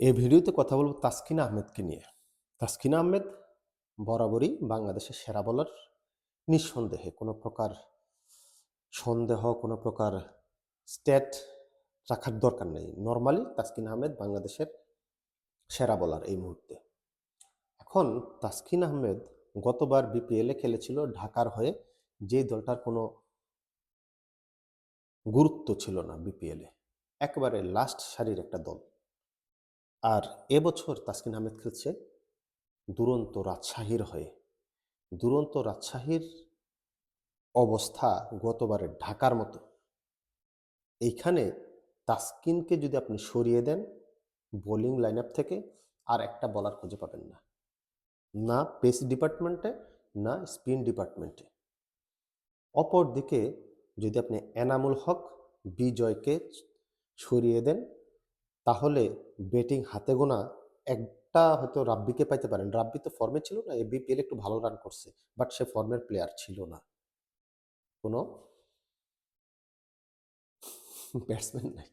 এই ভিডিওতে কথা বলব তাসকিন আহমেদকে নিয়ে। তাসকিন আহমেদ বরাবরই বাংলাদেশের সেরা বলার নিঃসন্দেহে কোনো প্রকার সন্দেহ, কোনো প্রকার স্টেট রাখার দরকার নেই। নর্মালি তাসকিন আহমেদ বাংলাদেশের সেরা বলার এই মুহূর্তে। এখন তাসকিন আহমেদ গতবার বিপিএলে খেলেছিল, ঢাকার হয়ে যে দলটার কোনো গুরুত্ব ছিল না বিপিএলে একেবারে লাস্ট সারির একটা দল। আর এবছর তাসকিন আহমেদ খেলছে দুরন্ত রাজশাহীর হয়ে। দুরন্ত রাজশাহীর অবস্থা গতবারের ঢাকার মতো। এইখানে তাসকিনকে যদি আপনি সরিয়ে দেন বোলিং লাইন থেকে, আর একটা বলার খুঁজে পাবেন না। না পেস ডিপার্টমেন্টে, না স্পিন ডিপার্টমেন্টে। অপর দিকে যদি আপনি এনামুল হক, বিজয়কে সরিয়ে দেন তাহলে ব্যাটিং হাতে গোনা একটা হয়তো রাব্বিকে পাইতে পারেন। রাব্বি তো ফর্মে ছিল না বিপিএল একটু ভালো রান করছে বাট সে ফর্মের প্লেয়ার ছিল না। কোনো? ব্যাটসম্যান নাই।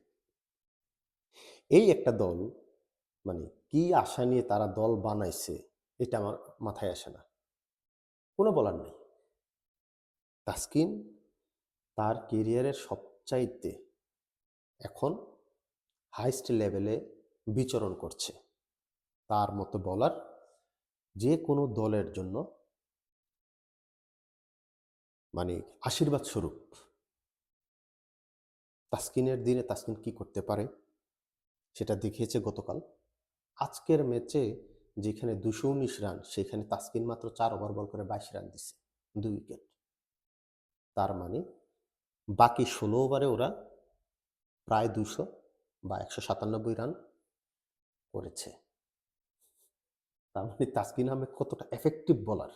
এই একটা দল মানে কি আশা নিয়ে তারা দল বানাইছে, এটা আমার মাথায় আসে না। কোনো বলার নেই। তাসকিন তার কেরিয়ারের সবচাইতে এখন হাইস্ট লেভেলে বিচরণ করছে। তার মতো বলার যে কোনো দলের জন্য মানে আশীর্বাদ স্বরূপ। তাসকিনের দিনে তাসকিন কি করতে পারে সেটা দেখিয়েছে গতকাল। আজকের ম্যাচে যেখানে দুশো উনিশ রান, সেখানে তাসকিন মাত্র চার ওভার বল করে বাইশ রান দিছে, দুই উইকেট। তার মানে বাকি ষোলো ওভারে ওরা প্রায় দুশো বা একশো সাতানব্বই রান করেছে। তার মানে তাসকিন আহমেদ কতটা এফেক্টিভ বলার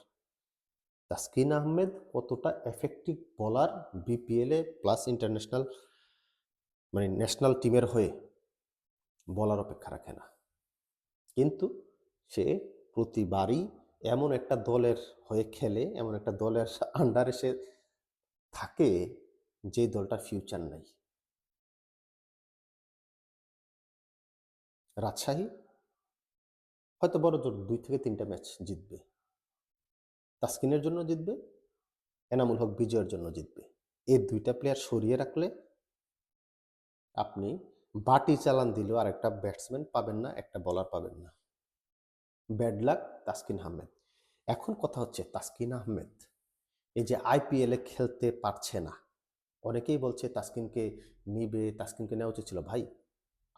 তাসকিন আহমেদ কতটা এফেক্টিভ বলার বিপিএলে প্লাস ইন্টারন্যাশনাল মানে ন্যাশনাল টিমের হয়ে বলার অপেক্ষা রাখে না। কিন্তু সে প্রতিবারই এমন একটা দলের হয়ে খেলে, এমন একটা দলের আন্ডারে সে থাকে যে দলটার ফিউচার নাই। রাজশাহী, হয়তো বড় জোর দুই থেকে তিনটা ম্যাচ জিতবে। তাসকিনের জন্য জিতবে, এনামুল হক বিজয়ের জন্য জিতবে। এই দুইটা প্লেয়ার সরিয়ে রাখলে আপনি বাটি চালান দিলেও আর একটা ব্যাটসম্যান পাবেন না, একটা বলার পাবেন না। Bad luck Taskin Ahmed. এখন কথা হচ্ছে তাসকিন আহমেদ এই যে আইপিএলে খেলতে পারছে না। অনেকেই বলছে তাসকিনকে নিবে, তাসকিনকে নেওয়া উচিত ছিল। ভাই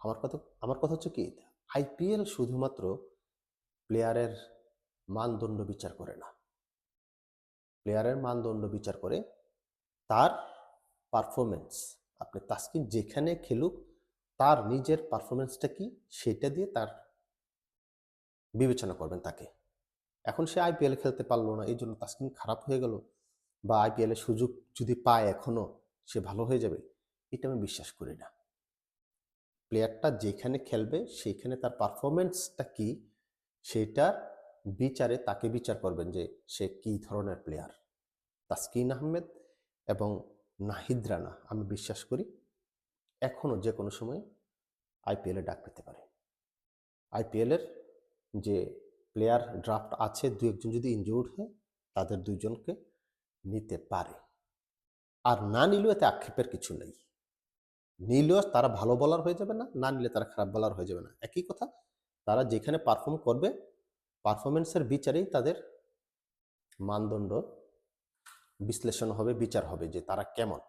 আমার কথা আমার কথা হচ্ছে কি আইপিএল শুধুমাত্র প্লেয়ারের মানদণ্ড বিচার করে না। প্লেয়ারের মানদণ্ড বিচার করে তার পারফরমেন্স আপনি তাসকিন যেখানে খেলুক, তার নিজের পারফরমেন্সটা কি, সেটা দিয়ে তার বিবেচনা করবেন তাকে। এখন সে আইপিএল খেলতে পারল না এই জন্য তাসকিন খারাপ হয়ে গেল বা আইপিএল এর সুযোগ যদি পায় এখনও সে ভালো হয়ে যাবে, এটা আমি বিশ্বাস করি না। প্লেয়ারটা যেখানে খেলবে সেইখানে তার পারফরমেন্সটা কি, সেটার বিচারে তাকে বিচার করবেন যে সে কি ধরনের প্লেয়ার তাসকিন আহমেদ এবং নাহিদ রানা, আমি বিশ্বাস করি এখনও যে কোনো সময় আইপিএলে ডাক পেতে পারে। আইপিএলের যে প্লেয়ার ড্রাফট আছে দু একজন যদি ইনজুর্ড হয়, তাদের দুইজনকে নিতে পারে। আর না নিলেও এতে আক্ষেপের কিছু নেই। নিলেও তারা ভালো বলার হয়ে যাবে না না নিলে তারা খারাপ বলার হয়ে যাবে না। একই কথা, তারা যেখানে পারফর্ম করবে পারফরমেন্সের বিচারেই তাদের মানদণ্ড বিশ্লেষণ হবে, বিচার হবে যে তারা কেমন।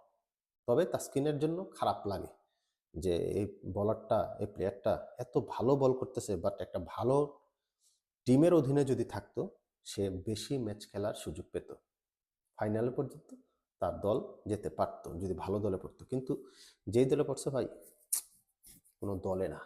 তবে তাস্কিনের জন্য খারাপ লাগে যে এই বলারটা এই প্লেয়ারটা এত ভালো বল করতেছে বাট একটা ভালো টিমের অধীনে যদি থাকতো, সে বেশি ম্যাচ খেলার সুযোগ পেত। ফাইনাল পর্যন্ত তার দল যেতে পারতো, যদি ভালো দলে পড়তো। কিন্তু যেই দলে পড়ছে ভাই, কোনো দলে না।